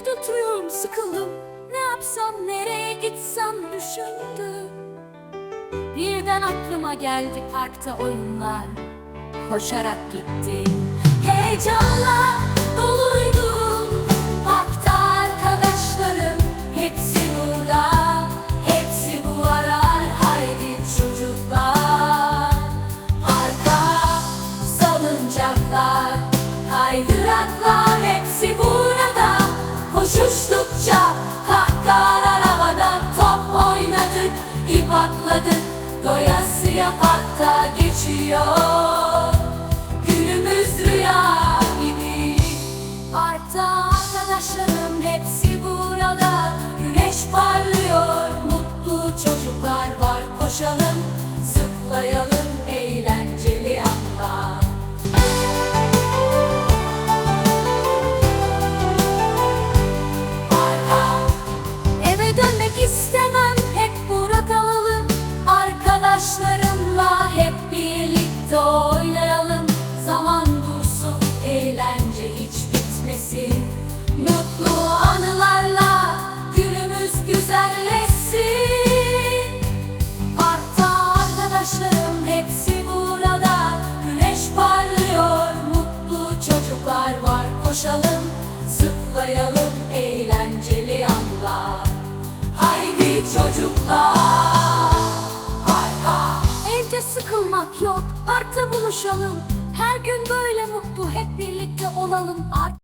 Evde oturuyorum sıkıldım. Ne yapsam nereye gitsem düşündüm. Birden aklıma geldi parkta oyunlar. Koşarak gittim. Heyecanla doluydum Parkta arkadaşlarım Hepsi burada. Hepsi bu arar Haydi çocuklar. Parka salıncaklar Kaydıraklar ip atladık Doyasıya parkta geçiyor. Günümüz rüya gibi. Parkta arkadaşlarım hepsi burada. Güneş parlıyor, mutlu çocuklar var. Koşalım, zıplayalım, eğlenceli oynayalım Zaman dursun eğlence hiç bitmesin. Mutlu anılarla günümüz güzelleşsin. Parkta arkadaşlarım hepsi burada Güneş parlıyor mutlu çocuklar var Koşalım zıplayalım eğlenceli anlar Haydi çocuklar Evde sıkılmak yok. Parkta buluşalım. Her gün böyle mutlu. Hep birlikte olalım. Park